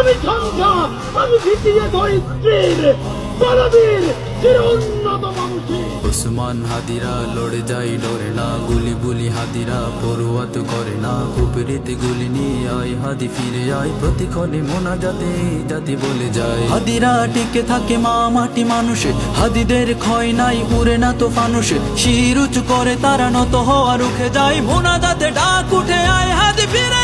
আমি আমি হাদিরা লড়ে যায়, ডরে না। গুলি গুলি হাদিরা পড়ুয়াত করে না। গুলি নিয়ে আয়, হাদি ফিরে আয়। প্রতিক্ষণে মোনা যাতে জাতি বলে যায়। হাদিরা টিকে থাকে মা মাটি মানুষে। হাদিদের ক্ষয় নাই, উড়ে না তো ফানুষে শির উঁচু করে তারা নত হওয়া রুখে যায়। মোনা যাতে ডাক উঠে আয়, হাদি ফিরে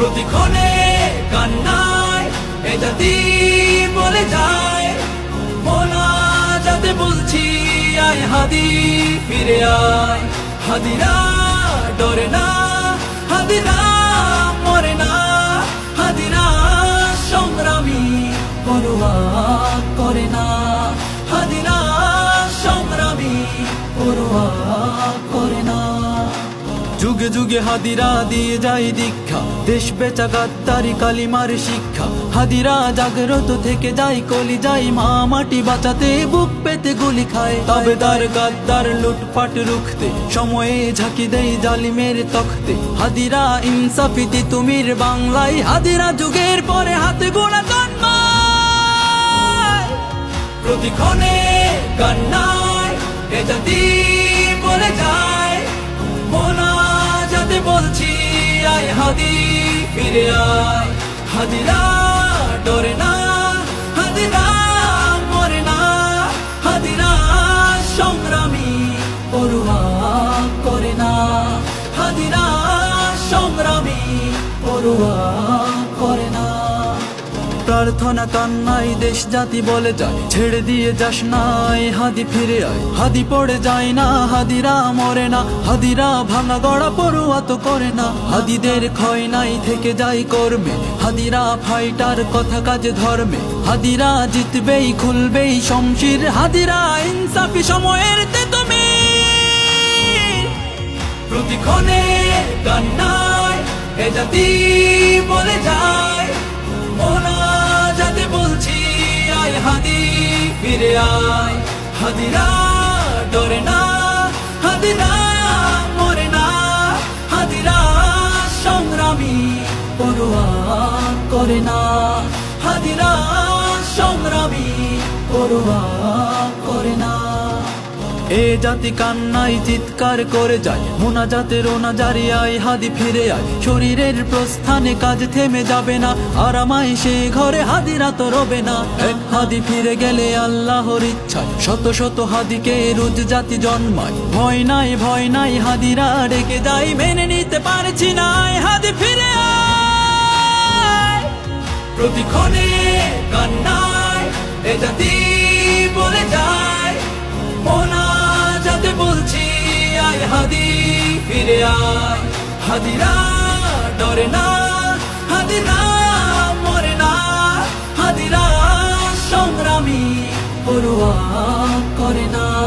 প্রতিক্ষণে কান্নায় এ জাতি বলে যায় মোনা যাতে বলছি, আয় হাদি ফিরে আয়। হাদিরা ডরে না, হাদিরা মরে না, হাদিরা সংগ্রামী পরোয়া করে না। হাদিরা সংগ্রামী পরোয়া করে না। যুগে যুগে হাদিরা দিয়ে যায় দীক্ষা। দেশ বেচা গাদ্দারি কালিমার শিক্ষা। হাদিরা জাগ্রত থেকে যায় কলি যায় মা, মাটি বাঁচাতে বুক পেতে গুলি খায়। তাবেদার গাদ্দার লুটপাট রুখতে, সময়ে ঝাঁকি দেয় জালিমের তখতে। হাদিরা ইনসাফিতি তুমির বাংলায়, হাদিরা যুগের পরে হাতে গোনা জন্মায় প্রতিক্ষণে জাতি বলে যায়। বলছি, আয় হাদি, ফিরে আয়। হাদিরা ডরে না, হাদিরা মরে না। হাদিরা সংগ্রামী পড়ুয়া করে না। হাদিরা সংগ্রামী পড়ুয়া করে না। প্রার্থনা কান্নাই দেশ জাতি বলে যায়, ছেড়ে দিয়ে যাস নাই, হাদি ফিরে আয়। হাদি পড়ে যায় না, হাদিরা মরে না, হাদিরা ভাঙা গড়া পড়ুয়া তো করে না। হাদিদের ক্ষয় নাই, থেকে যাই করবে হাদিরা ফাইটার কথা কাজে ধর্মে। হাদিরা জিতবেই, খুলবেই শমশির, হাদিরা ইনসাফি সময়ের তে তুমি প্রতিক্ষণে কান্নায় এ জাতি বলে যায় হাদি ফিরে আয়। হাদিরা ডরে না, হাদিরা মরে না। হাদিরা সংগ্রামী পড়ুয়া করে না। হাদিরা সংগ্রামী পড়ুয়া করে না। এ জাতি কান্নাই চিৎকার করে যায় মোনা জাতের ওনা জারিয়ায় হাদি ফিরে আয়। শরীরের প্রস্থানে কাজ থেমে যাবে না আরামাই সে ঘরে হাদিরা তো রবে না। এক হাদি ফিরে গেলে আল্লাহর ইচ্ছায়, শত শত হাদিকে রোজ জাতি জন্মায়। ভয় নাই ভয় নাই, হাদিরা ডেকে যাই মেনে নিতে পারছি না হাদি ফিরে আয়। প্রতিক্ষণে কান্নায় এ জাতি আয় হাদিরা ডরে না হাদিরা মরে না হাদিরা সংগ্রামী পড়ুয়া করে না।